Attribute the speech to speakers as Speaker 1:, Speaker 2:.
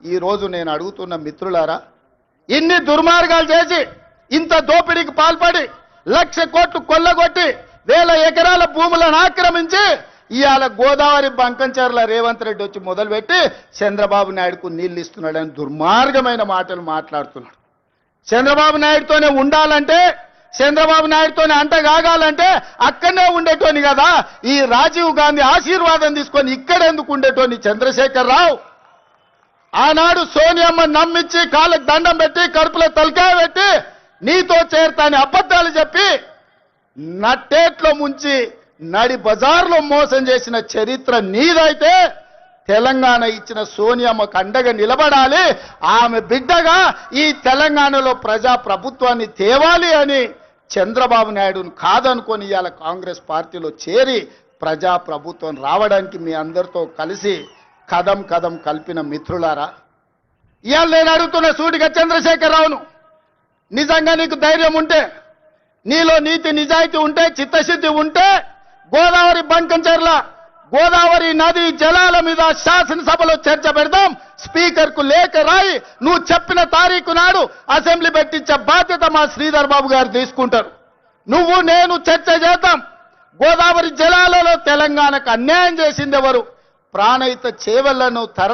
Speaker 1: ఈ రోజు నేను అడుగుతున్న మిత్రులారా ఇన్ని దుర్మార్గాలు చేసి ఇంత దోపిడీకి పాల్పడి లక్ష కోట్లు కొల్లగొట్టి వేల ఎకరాల భూములను ఆక్రమించి ఇవాళ గోదావరి బంకంచర్ల రేవంత్ రెడ్డి వచ్చి మొదలుపెట్టి చంద్రబాబు నాయుడుకు నీళ్ళు ఇస్తున్నాడని దుర్మార్గమైన మాటలు మాట్లాడుతున్నాడు. చంద్రబాబు నాయుడుతోనే ఉండాలంటే చంద్రబాబు నాయుడుతోనే అంట కాగాలంటే అక్కడనే ఉండేటోని కదా ఈ రాజీవ్ గాంధీ ఆశీర్వాదం తీసుకొని ఇక్కడ ఎందుకు ఉండేటోని చంద్రశేఖర్ రావు? ఆనాడు సోనియమ్మ నమ్మించి కాళ్ళకు దండం పెట్టి కడుపులో తలకాయ పెట్టి నీతో చేరతాని అబద్ధాలు చెప్పి నట్టేట్లో ముంచి నడి బజార్లో మోసం చేసిన చరిత్ర నీదైతే తెలంగాణ ఇచ్చిన సోనియమ్మకు అండగా నిలబడాలి. ఆమె బిడ్డగా ఈ తెలంగాణలో ప్రజా ప్రభుత్వాన్ని తేవాలి అని చంద్రబాబు నాయుడును కాదనుకొని ఇవాళ కాంగ్రెస్ పార్టీలో చేరి ప్రజా ప్రభుత్వం రావడానికి మీ అందరితో కలిసి కదం కదం కలిపిన మిత్రులారా ఇవాళ నేను అడుగుతున్న సూటిగా చంద్రశేఖరరావును నిజంగా నీకు ధైర్యం ఉంటే నీలో నీతి నిజాయితీ ఉంటే చిత్తశుద్ధి ఉంటే గోదావరి బంకంచర్ల గోదావరి నది జలాల మీద శాసనసభలో చర్చ పెడదాం స్పీకర్కు లేఖ రాయి నువ్వు చెప్పిన తారీఖు నాడు అసెంబ్లీ పెట్టించే బాధ్యత మా శ్రీధర్ బాబు గారు తీసుకుంటారు. నువ్వు నేను చర్చ చేద్దాం. గోదావరి జలాలలో తెలంగాణకు అన్యాయం చేసింది ఎవరు? ప్రాణయిత చేవలను తర